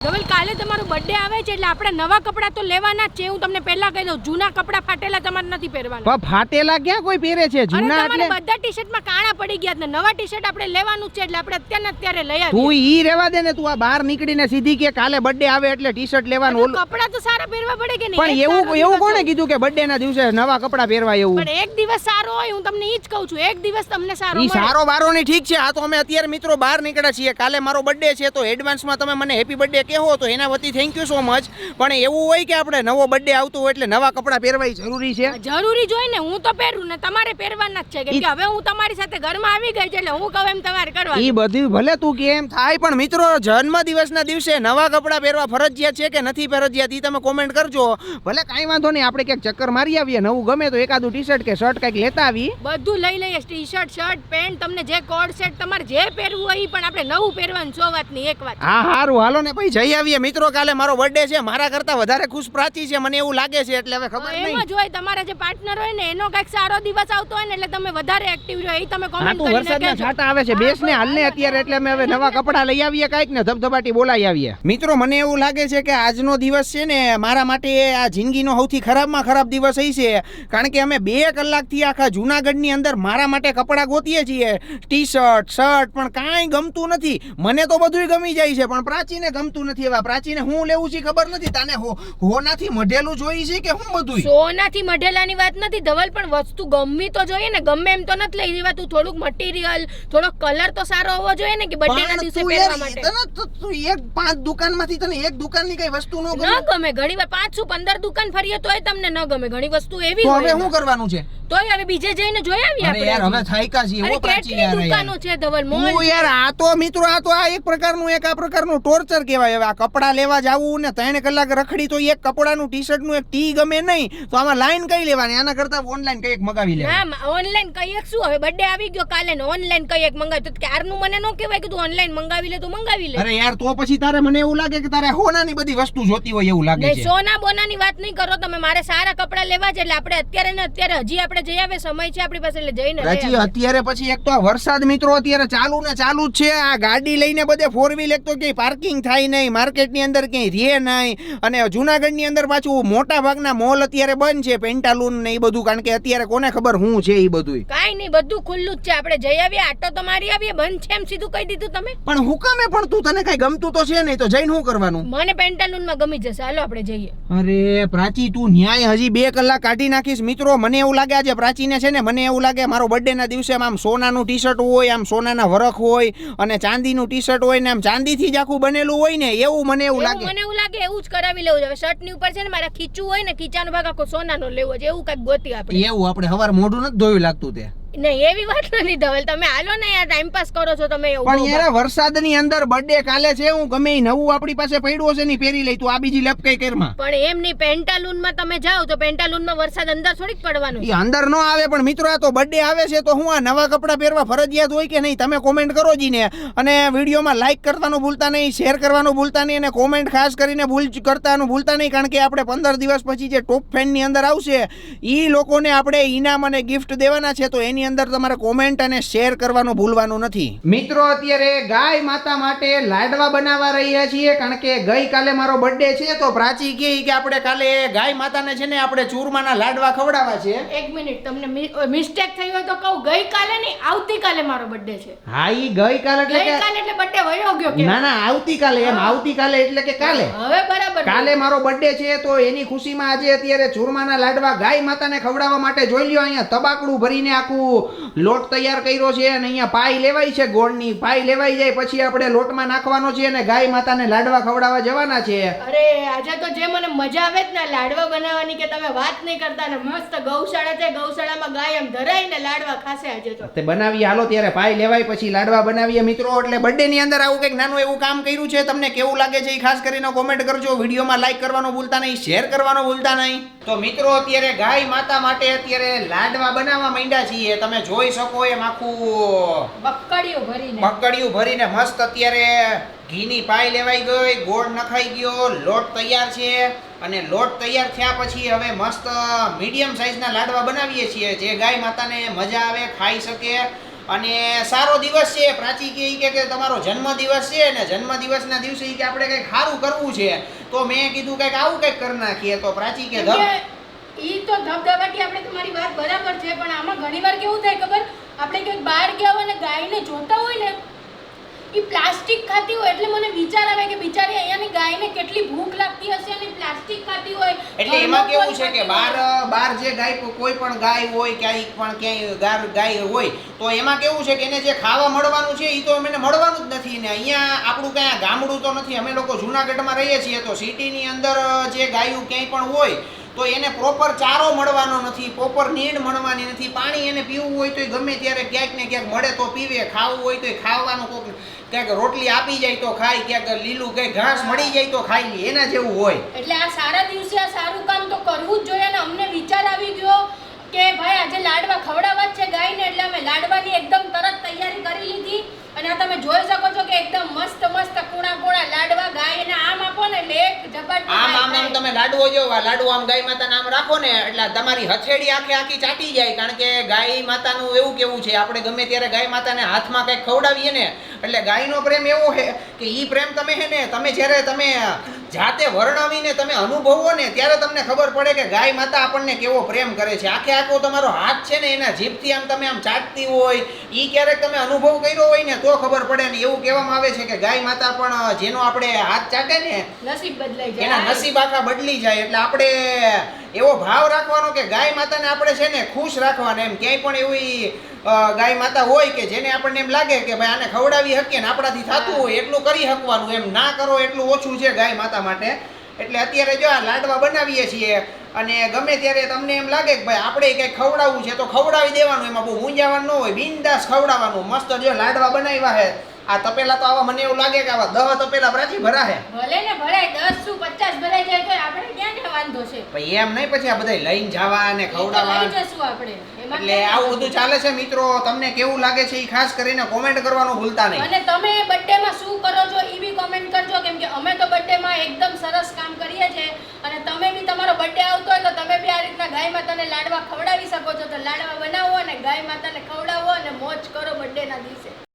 ધવલ કાલે તમારો બર્થડે આવે છે એટલે આપણે નવા કપડાં તો લેવાના જ છે. હું તમને પહેલા કહી દઉં જૂના કપડાં ફાટેલા તમારે નથી પહેરવાના. પણ ફાટેલા ક્યાં કોઈ પહેરે છે? જૂના એટલે બધા ટી શર્ટમાં કાણા પડી ગયા ને નવા ટી શર્ટ આપણે લેવાનું છે એટલે આપણે અત્યારે અત્યારે લઈ તું આવીએ ઈ રેવા દે ને તું આ બહાર નીકળીને સીધી કે કાલે બર્થડે આવે એટલે ટી શર્ટ લેવાનું ઓલું કપડાં તો સારા પહેરવા પડે કે નહીં? પણ એવું એવું કોણે કીધું કે બર્થડે ના દિવસે નવા કપડાં પહેરવા એવું? પણ એક દિવસ સારો હોય હું તમને ઈ જ કહું છું એક દિવસ તમને સારો ઈ સારો બારો ની ઠીક છે આ તો અમે અત્યારે મિત્રો બહાર નીકળ્યા છીએ કાલે મારો બર્થડે છે તો એડવાન્સમાં તમે મને હેપી બર્થડે કહો તો એના વતી થેન્ક યુ સો મચ પણ એવું હોય કે આપણે નવો બર્થડે આવતો હોય એટલે નવા કપડાં પહેરવાય જરૂરી છે. જરૂરી જોઈ ને હું તો પહેરું ને તમારે પહેરવાના જ છે. કેમ કે હવે હું તમારી સાથે ઘરમાં આવી ગઈ છે એટલે હું કહું એમ તમારે કરવા એ બધું ભલે તું કે એમ થાય પણ મિત્રો જન્મ દિવસના દિવસે નવા કપડાં પહેરવા ફરજિયાત છે કે નથી ફરજિયાત એ તમે કોમેન્ટ કરજો. ભલે કાંઈ વાંધો નહીં આપણે ક્યાંક ચક્કર મારી આવીએ નવું ગમે તો એકાદું ટી શર્ટ કે શર્ટ કંઈક લેતા આવી બધું લઈ લઈએ ટી શર્ટ શર્ટ પેન્ટ તમને જે કોડ સેટ તમારે જે પહેરવું હોય એ પણ આપણે નવું પહેરવાનું છો વાત નહીં એક વાત. હા હારું હાલો ને ભાઈ જઈ આવીએ. મિત્રો કાલે મારો બર્થડે છે. મારા કરતા વધારે ખુશ પ્રાચી છે. મને એવું લાગે છે એટલે હવે ખબર નહીં. એમાં જોય તમારા જે પાર્ટનર હોય ને એનો કંઈક સારો દિવસ આવતો હોય ને એટલે તમે વધારે એક્ટિવ રહો એ તમે કોમેન્ટ કરીને વરસાદના છાંટા આવે છે. બેસ ને હાલ ને અત્યારે એટલે અમે હવે નવા કપડા લઈ આવીએ કંઈક ને ધબધબાટી બોલાઈ આવીએ. મિત્રો મને એવું લાગે છે કે આજનો દિવસ છે ને મારા માટે આ જિંદગીનો સૌથી ખરાબમાં ખરાબ દિવસ હઈ છે. કારણ કે અમે બે કલાકથી આખા જૂનાગઢની અંદર મારા માટે કપડાં ગોતીએ છીએ. ટી શર્ટ શર્ટ પણ કાંઈ ગમતું નથી. મને તો બધુંય ગમી જાય છે પણ પ્રાચીને ગમતું નથી એવા પ્રાચીને હું લેવું છે ખબર નથી. તને હો હોનાથી મઢેલું જોઈ છે કે હું બધું સોનાથી મઢેલાની વાત નથી ધવલ પણ વસ્તુ ગમી તો જોઈએ ને. ગમે એમ તો નથી લઈ જવા તું થોડુંક મટીરિયલ થોડો કલર તો સારો હોવો જોઈએ ને કે બર્થડે ના દિવસે પહેરવા માટે. તને તો એક પાંચ દુકાનમાંથી તને એક દુકાનની કઈ વસ્તુ ન ન ગમે. ગમે ઘણી વાર પાંચ શું પંદર દુકાન ફરીએ તોય તમને ન ગમે. ઘણી વસ્તુ એવી તો હવે શું કરવાનું છે? તોય હવે બીજે જઈને જોઈ આવીએ આપણે યાર હવે થાયકા છીએ. અરે હો યાર દુકાનો છે ધવલ મોલ. યાર આ તો મિત્રો આ તો આ એક પ્રકારનું એક આ પ્રકારનું ટોર્ચર કહેવાય હવે આ કપડા લેવા જાવું ને ત્રણ કલાક રખડી તો એક કપડાનું ટી શર્ટનું એક ટી ગમે નહીં તો આમાં લાઈન કઈ લેવાની? આના કરતા ઓનલાઈન કંઈક મગાવી લેવાની? હા ઓનલાઈન કઈ એક શું? હવે બર્થડે આવી ગયો કાલે ને ઓનલાઈન કઈ એક મંગાવ્યું તો ક્યારનું મને નો કહેવાય કે તું ઓનલાઈન મંગાવી લે તો મંગાવી લે. અરે યાર તો પછી તારે મને એવું લાગે કે તારે હોનાની બધી વસ્તુ જોતી હોય એવું લાગે છે. સોના બોનાની વાત નહીં કરો તમે. મારે સારા કપડા લેવા છે એટલે આપણે અત્યારે ને અત્યારે હજી આપણે જઈ આવે સમય છે આપણી પાસે એટલે જઈને લઈ અત્યારે પછી એક તો આ વરસાદ મિત્રો અત્યારે ચાલુ ને ચાલુ જ છે. આ ગાડી લઈને બધે ફોર વ્હીલ એક તો કે પાર્કિંગ થાય નહીં. માર્કેટની અંદર ક્યાંય રે નહીં. અને જુનાગઢની અંદર પાછું મોટા ભાગના મોલ અત્યારે બંધ છે પેન્ટાલુન ને એ બધું. કારણ કે અત્યારે કોને ખબર હું છે એ બધું કાંઈ નહીં બધું ખુલ્લું જ છે. આપણે જઈ આવીએ આટો તો મારી આવીએ બંધ છે એમ સીધું કહી દીધું તમે? પણ હુકમે પણ તું? તને કઈ ગમતું તો છે નહીં તો જઈને શું કરવાનું? મને પેન્ટાલૂનમાં ગમી જશે. હાલો આપણે જઈએ. અરે પ્રાચી તું ન્યાય હજી બે કલાક કાઢી નાખીશ. મિત્રો મને એવું લાગે આજે પ્રાચીને છે ને મને એવું લાગે મારો બર્થડે ના દિવસે આમ સોનાનું ટી શર્ટ હોય આમ સોનાના વરખ હોય અને ચાંદીનું ટી શર્ટ હોય ને આમ ચાંદીથી જ આખું બનેલું હોય ને એવું મને એવું લાગે. મને એવું લાગે એવું જ કરાવી લેવું હવે શર્ટની ઉપર છે ને મારા ખીચું હોય ને ખીચાનો ભાગ આખો સોનાનો લેવો છે. એવું કંઈક ગોતી આપણે. એવું આપણે હવાર મોઢું નથી ધોયું લાગતું તે. નહીં એવી વાત નથી ધવલ તમે હાલો ને યાર ટાઈમ પાસ કરો છો તમે પણ યાર વરસાદની અંદર બર્થડે કાલે છે હું ગમે નવું આપણી પાસે પડ્યું હશે ની પહેરી લઈ તું આ બીજી લપકાઈ કેરમાં. પણ એમ નહીં પેન્ટાલૂનમાં તમે જાઓ તો પેન્ટાલૂનમાં વરસાદ અંદર થોડીક પડવાનો એ અંદર ન આવે પણ મિત્રો આ તો બર્થડે આવે છે તો હું આ નવા કપડાં પહેરવા ફરજિયાત હોય કે નહીં તમે કોમેન્ટ કરો જી ને અને વિડીયોમાં લાઈક કરવાનું ભૂલતા નહીં શેર કરવાનું ભૂલતા નહીં અને કોમેન્ટ ખાસ કરીને ભૂલ કરતાનું ભૂલતા નહીં કારણ કે આપણે પંદર દિવસ પછી જે ટોપ ફેનની અંદર આવશે એ લોકોને આપણે ઇનામ અને ગિફ્ટ દેવાના છે તો એની અંદર તમારે કોમેન્ટ અને શેર કરવાનું ભૂલવાનું નથી. મિત્રો અત્યારે ગાય માતા માટે લાડવા બનાવવા રહ્યા છીએ કારણ કે ગઈકાલે મારો બર્થડે છે તો પ્રાચી કહે કે આપણે કાલે ગાય માતાને છે ને આપણે ચૂરમાના લાડવા ખવડાવવા છે. એક મિનિટ તમને મિસ્ટેક થઈ હોય તો કહું ગઈકાલે નહીં આવતીકાલે મારો બર્થડે છે. હા ઈ ગઈકાલે એટલે ગઈકાલે એટલે બર્થડે વયો ગયો કે? ના ના આવતીકાલે એમ આવતીકાલે એટલે કે કાલે. હવે બરાબર. કાલે મારો બર્થડે છે તો એની ખુશીમાં આજે અત્યારે ચૂરમાના લાડવા ગાય માતાને ખવડાવવા માટે જોઈ લ્યો અહીંયા તબાકડું ભરીને આખું લોટ તૈયાર કર્યો છે અને અહીંયા પાઈ લેવાય છે ગોળની પાઈ લેવાઈ જાય પછી આપણે લોટમાં નાખવાનો છે અને ગાય માતાને લાડવા ખવડાવવા જવાના છે. અરે આજે તો જે મને મજા આવે જ ને લાડવા બનાવવાની કે તમે વાત નહીં કરતા ને મસ્ત ગૌશાળા છે ગૌશાળામાં ગાય એમ ધરાઈને લાડવા ખાશે આજે તો. તે બનાવીએ હાલો ત્યારે પાઈ લેવાય પછી લાડવા બનાવીએ. મિત્રો એટલે બર્થડે ની અંદર આવું કંઈક નાનું એવું કામ કર્યું છે તમને કેવું લાગે છે એ ખાસ કરીને કોમેન્ટ કરજો. વિડીયોમાં લાઈક કરવાનું ભૂલતા નહીં શેર કરવાનું ભૂલતા નહીં. તો મિત્રો અત્યારે ગાય માતા માટે અત્યારે લાડવા બનાવવા માંડ્યા છીએ. તમે જોઈ શકો એમ આખું બકડીયું ભરીને. બકડીયું ભરીને મસ્ત અત્યારે ઘીની પાઈ લેવાઈ ગઈ ગોળ નખાઈ ગયો લોટ તૈયાર છે. અને લોટ તૈયાર થયા પછી હવે મસ્ત મીડિયમ સાઈઝના લાડવા બનાવીએ છીએ. જે ગાય માતાને મજા આવે ખાઈ શકે. અને સારો દિવસ છે. પ્રાચી કે કે તમારો જન્મદિવસ છે ને જન્મદિવસના દિવસે કે આપણે કંઈક સારું કરવું છે. તો મેં કીધું કંઈક આવું કંઈક કરી નાખીએ તો પ્રાચી કે ધબ. ઈ તો ધબધબાટી આપણે તમારી વાત બરાબર છે પણ આમાં ઘણીવાર કેવું થાય ખબર? આપણે ક્યાંક બહાર ગયા હોય ને ગાયને જોતા હોય ને ઈ પ્લાસ્ટિક ખાતી હોય એટલે મને વિચાર આવે કે બિચારી અહીંયાની ગાયને કેટલી ભૂખ લાગતી હશે અને પ્લાસ્ટિક ખાતી હોય એટલે એમાં કેવું છે કે. બાર બાર જે ગાય કોઈ પણ ગાય હોય ક્યાંય પણ ક્યાંય ગાર ગાય હોય તો એમાં કેવું છે કે એને જે ખાવા મળવાનું છે એ તો અમને મળવાનું જ નથી ને અહીંયા આપણું કાંઈ ગામડું તો નથી અમે લોકો જુનાગઢમાં રહીએ છીએ તો સિટીની અંદર જે ગાયું ક્યાંય પણ હોય તો એને પ્રોપર ચારો મળવાનો નથી પ્રોપર નીડ મળવાની નથી. પાણી એને પીવું હોય તો ગમે ત્યારે ક્યાંક ને ક્યાંક મળે તો પીવે, ખાવું હોય તો ખાવાનું કોક ક્યાંક રોટલી આપી જાય તો ખાય, ક્યાંક લીલું કઈ ઘાસ મળી જાય તો લે એના જેવું હોય. એટલે આ સારા દિવસે આ સારું કામ તો કરવું જ જોઈએ અને અમને વિચાર આવી ગયો કે ભાઈ આજે લાડવા ખવડાવવા જ છે ગાયને એટલે અમે લાડવાની એકદમ તરત તૈયારી કરી લીધી અને આ તમે જોઈ શકો છો કે એકદમ મસ્ત મસ્ત કુણા કુણા લાડવા ગાયને આમ આપો ને એટલે એક જબર આમ આમ આમ તમે લાડવો જો લાડુ લાડવો આમ ગાય માતાના આમ રાખો ને એટલે તમારી હથેળી આખે આખી ચાટી જાય કારણ કે ગાય માતાનું એવું કેવું છે આપણે ગમે ત્યારે ગાય માતાને હાથમાં કંઈક ખવડાવીએ ને એટલે ગાયનો પ્રેમ એવો છે કે ઈ પ્રેમ તમે હે ને તમે જ્યારે તમે જાતે વર્ણવીને તમે અનુભવો ને ત્યારે તમને ખબર પડે કે ગાય માતા આપણને કેવો પ્રેમ કરે છે. આખે આખો તમારો હાથ છે ને એના જીભથી આમ તમે આમ ચાટતી હોય એ ક્યારેક તમે અનુભવ કર્યો હોય ને તો ખબર પડે ને એવું કહેવામાં આવે છે કે ગાય માતા પણ જેનો આપણે હાથ ચાટે ને નસીબ બદલાઈ જાય. એના નસીબ આખા બદલી જાય. એટલે આપણે એવો ભાવ રાખવાનો કે ગાય માતાને આપણે છે ને ખુશ રાખવાના એમ. ક્યાંય પણ એવી ગાય માતા હોય કે જેને આપણને એમ લાગે કે ભાઈ આને ખવડાવી શકીએ ને આપણાથી થતું હોય એટલું કરી શકવાનું એમ. ના કરો એટલું ઓછું છે ગાય માતા માટે. એટલે અત્યારે જો આ લાડવા બનાવીએ છીએ અને ગમે ત્યારે તમને એમ લાગે કે ભાઈ આપણે કંઈક ખવડાવવું છે તો ખવડાવી દેવાનું, એમાં બહુ મૂંઝાવાનું ન હોય. બિંદાસ ખવડાવવાનું. મસ્ત જો લાડવા બનાવ્યા છે. આ તપેલા તો આવા મને એવું લાગે કે આવા દહ તપેલા પ્રાચી ભરાશે ભલે ને ભરાય દસ શું પચાસ ભરાય જાય તો આપણે ક્યાં વાંધો છે? ભાઈ એમ નહીં પછી આ બધા લઈને જવા અને ખવડાવવા જશું આપણે. એટલે આવું બધું ચાલે છે મિત્રો તમને કેવું લાગે છે એ ખાસ કરીને કોમેન્ટ કરવાનું ભૂલતા નહીં. અને તમે બર્થડે માં શું કરો છો એ બી કોમેન્ટ કરજો કેમ કે અમે તો બર્થડે માં એકદમ સરસ કામ કરીએ છીએ અને તમે બી તમારો બર્થડે આવતો હોય તો તમે બી આ રીતના ગાય માતાને લાડવા ખવડાવી શકો છો. તો લાડવા બનાવો અને ગાય માતાને ખવડાવો અને મોજ કરો બર્થડે ના દિવસે.